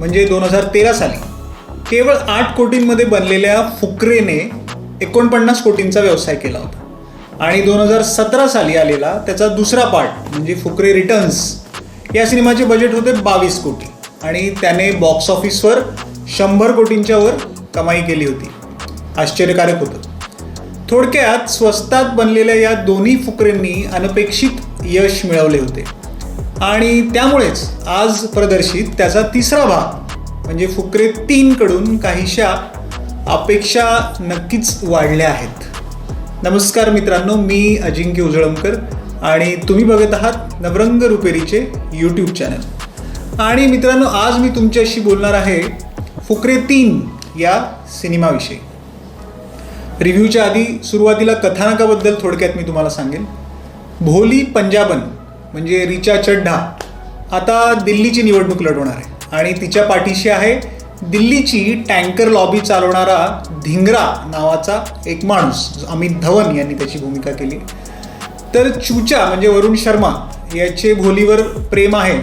म्हणजे दोन हजार तेरा साली. केवळ आठ कोटींमध्ये बनलेल्या फुकरेने एकोणपन्नास कोटींचा व्यवसाय केला होता. आणि दोन हजार सतरा साली आलेला त्याचा दुसरा पार्ट म्हणजे फुकरे रिटर्न्स या सिनेमाचे बजेट होते बावीस कोटी. आणि त्याने बॉक्स ऑफिसवर शंभर कोटींच्या वर कमाई केली होती. आश्चर्यकारक होतं. थोडक्यात स्वस्तात बनलेल्या या दोन्ही फुकरेंनी अनपेक्षित यश मिळवले होते. आणि त्यामुळेच आज प्रदर्शित त्याचा तिसरा भाग म्हणजे फुकरे तीनकडून काहीशा अपेक्षा नक्कीच वाढल्या आहेत. नमस्कार मित्रांनो मी अजिंक्य उजळमकर आणि तुम्ही बघत आहात नवरंग रुपेरीचे यूट्यूब चॅनल आणि मित्रांनो आज मी तुमच्याशी बोलणार आहे फुकरे तीन या सिनेमाविषयी. रिव्ह्यूच्या आधी सुरुवातीला कथानकाबद्दल थोडक्यात मी तुम्हाला सांगेन. भोली पंजाबन म्हणजे रिचा चड्ढा. आता दिल्लीची निवडणूक लढवणार आहे. आणि तिच्या पाठीशी आहे दिल्लीची टँकर लॉबी चालवणारा धिंगरा नावाचा एक माणूस अमित धवन यांनी त्याची भूमिका केली. तर चूचा म्हणजे वरुण शर्मा याचे भोलीवर प्रेम आहे.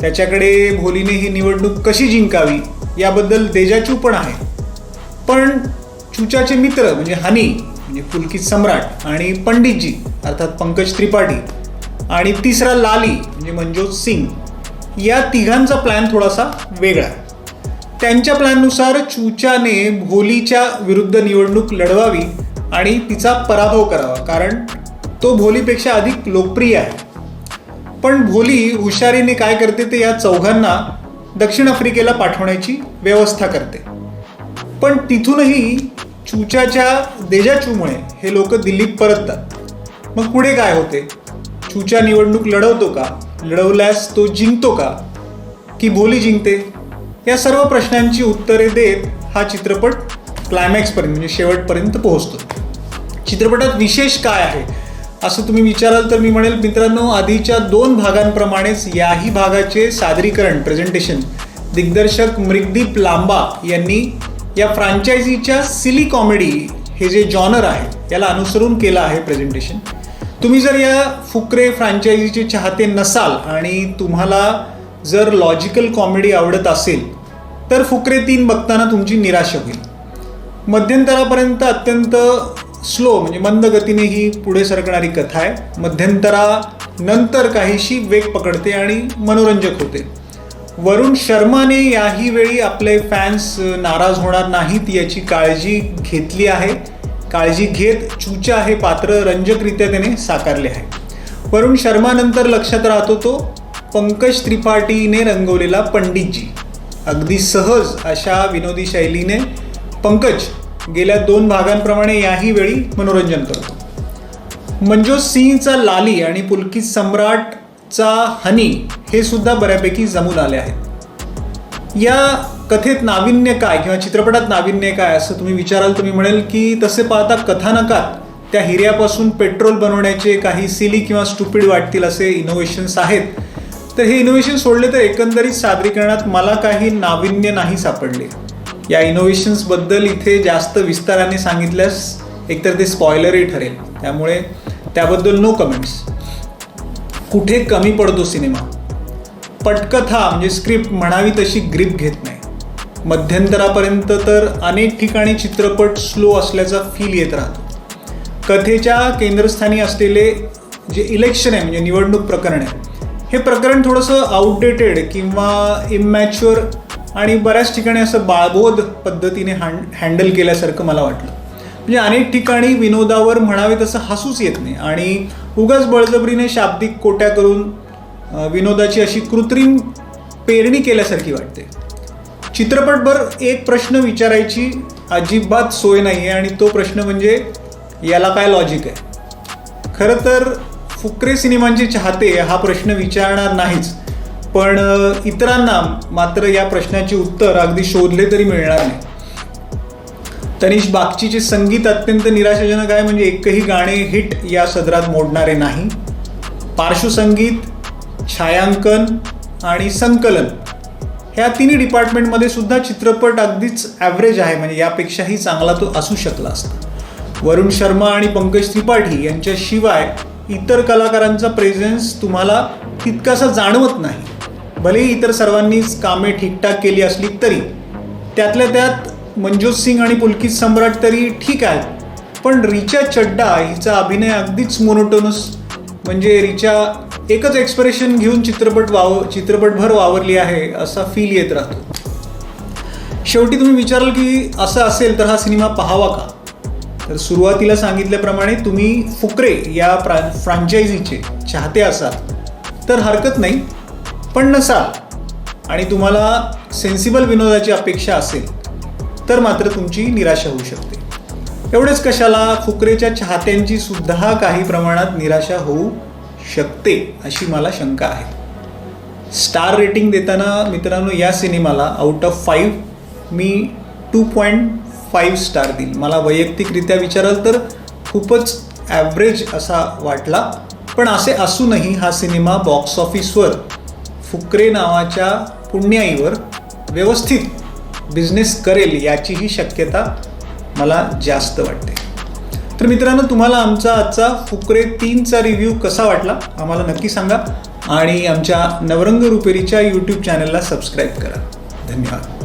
त्याच्याकडे भोलीने ही निवडणूक कशी जिंकावी याबद्दल देजाचू पण आहे. पण चुचाचे मित्र म्हणजे हनी म्हणजे पुलकित सम्राट आणि पंडितजी अर्थात पंकज त्रिपाठी आणि तिसरा लाली म्हणजे मनजोत सिंग या तिघांचा प्लॅन थोडासा वेगळा आहे. त्यांच्या प्लॅननुसार चूचाने भोलीच्या विरुद्ध निवडणूक लढवावी आणि तिचा पराभव करावा कारण तो भोलीपेक्षा अधिक लोकप्रिय आहे. पण भोली हुशारीने काय करते ते या चौघांना दक्षिण आफ्रिकेला पाठवण्याची व्यवस्था करते. पण तिथूनही चूचाच्या देजाचूमुळे हे लोक दिल्लीत परततात. मग पुढे काय होते? चूचा निवडणूक लढवतो का? लढवल्यास तो जिंकतो का? की बोली जिंकते? या सर्व प्रश्नांची उत्तरे देत हा चित्रपट क्लायमॅक्सपर्यंत म्हणजे शेवटपर्यंत पोहोचतो. चित्रपटात विशेष काय आहे? असं तुम्ही विचाराल तर मी म्हणेल मित्रांनो आधीच्या दोन भागांप्रमाणेच याही भागाचे सादरीकरण प्रेझेंटेशन दिग्दर्शक मृगदीप लांबा यांनी या फ्रँचायझीच्या सिली कॉमेडी हे जे जॉनर आहे याला अनुसरून केलं आहे प्रेझेंटेशन तुम्ही जर या फुकरे फ्रँचायझीचे चाहते नसाल आणि तुम्हाला जर लॉजिकल कॉमेडी आवडत असेल तर फुकरे तीन बघताना तुमची निराशा होईल. मध्यंतरापर्यंत अत्यंत स्लो म्हणजे मंद गतीने ही पुढे सरकणारी कथा आहे. मध्यंतरानंतर काहीशी वेग पकडते आणि मनोरंजक होते. वरुण शर्माने याही वेळी आपले फॅन्स नाराज होणार नाहीत याची काळजी घेतली आहे. काळजी घेत चूचा हे पात्र रंजकरित्या त्याने साकारले आहे. वरुण शर्मानंतर लक्षात राहतो तो पंकज त्रिपाठीने रंगवलेला पंडितजी. अगदी सहज अशा विनोदी शैलीने पंकज गेल्या दोन भागांप्रमाणे याही वेळी मनोरंजन करतो. मंजोत सिंहचा लाली आणि पुलकित सम्राटचा हनी हे सुद्धा बऱ्यापैकी जमून आले आहेत. या कथेत नाविन्य काय किंवा चित्रपटात नाविन्य काय असं तुम्ही विचाराल तुम्ही म्हणेल की तसे पाहता कथानकात त्या हिऱ्यापासून पेट्रोल बनवण्याचे काही सिली किंवा स्टुपिड वाटतील असे इनोव्हेशन्स आहेत. तर हे इनोव्हेशन सोडले तर एकंदरीत सादरीकरणात मला काही नाविन्य नाही सापडले. या इनोव्हेशन्सबद्दल इथे जास्त विस्ताराने सांगितल्यास एकतर ते स्पॉयलरही ठरेल. त्यामुळे त्याबद्दल नो कमेंट्स कुठे कमी पडतो सिनेमा? पटकथा म्हणजे स्क्रिप्ट म्हणावी तशी ग्रीप घेत नाही. मध्यंतरापर्यंत तर अनेक ठिकाणी चित्रपट स्लो असल्याचा फील येत राहतो. कथेच्या केंद्रस्थानी असलेले जे इलेक्शन आहे म्हणजे निवडणूक प्रकरण आहे हे प्रकरण थोडंसं आउटडेटेड किंवा इमॅच्युअर आणि बऱ्याच ठिकाणी असं बाळबोध पद्धतीने हँड हँडल केल्यासारखं मला वाटलं. म्हणजे अनेक ठिकाणी विनोदावर म्हणावे तसं हसूच येत नाही आणि उगाच बळजबरीने शाब्दिक कोट्या करून विनोदाची अशी कृत्रिम पेरणी केल्यासारखी वाटते. चित्रपटभर एक प्रश्न विचारायची अजिबात सोय नाही आहे आणि तो प्रश्न म्हणजे याला काय लॉजिक आहे? खरं तर फुकरे सिनेमांचे चाहते हा प्रश्न विचारणार नाहीच. पण इतरांना मात्र या प्रश्नाची उत्तर अगदी शोधले तरी मिळणार नाही. तनिष बागचीचे संगीत अत्यंत निराशाजनक आहे म्हणजे एकही गाणे हिट या सदरात मोडणारे नाही. पार्श्वसंगीत छायांकन आणि संकलन ह्या तिन्ही डिपार्टमेंटमध्ये सुद्धा चित्रपट अगदीच ॲव्हरेज आहे. म्हणजे यापेक्षाही चांगला तो असू शकला असता. वरुण शर्मा आणि पंकज त्रिपाठी यांच्याशिवाय इतर कलाकारांचा प्रेझेन्स तुम्हाला तितकासा जाणवत नाही. भलेही इतर सर्वांनीच कामे ठीकठाक केली असली तरी त्यातल्या त्यात मंजोत सिंग आणि पुलकित सम्राट तरी ठीक आहेत. पण रिचा चड्डा हिचा अभिनय अगदीच मोनोटोनस म्हणजे रिचा एकच एक्सप्रेशन घेऊन चित्रपट वाव चित्रपटभर वावरली आहे असा फील येत राहतो. शेवटी तुम्ही विचाराल की असं असेल तर हा सिनेमा पाहावा का? तर सुरुवातीला सांगितल्याप्रमाणे तुम्ही फुकरे या प्रा फ्रांचायझीचे चाहते असाल तर हरकत नाही पण नसाल आणि तुम्हाला सेन्सिबल विनोदाची अपेक्षा असेल तर मात्र तुमची निराशा होऊ शकते. एवढेच कशाला फुकरेच्या चाहत्यांची सुद्धा काही प्रमाणात निराशा होऊ शकते अशी मला शंका आहे. स्टार रेटिंग देताना मित्रांनो या सिनेमाला आउट ऑफ फाईव्ह मी टू पॉईंट फाईव्ह स्टार देईल मला वैयक्तिकरित्या विचाराल तर खूपच ॲव्हरेज असा वाटला. पण असे असूनही हा सिनेमा बॉक्स ऑफिसवर फुकरे नावाच्या पुण्याईवर व्यवस्थित बिझनेस करेल याचीही शक्यता मला जास्त वाटते. तर मित्रांनो तुम्हाला आमचा आजचा फुकरे तीनचा रिव्ह्यू कसा वाटला आम्हाला नक्की सांगा. आणि आमच्या नवरंग रुपेरीच्या यूट्यूब चॅनलला सबस्क्राईब करा. धन्यवाद.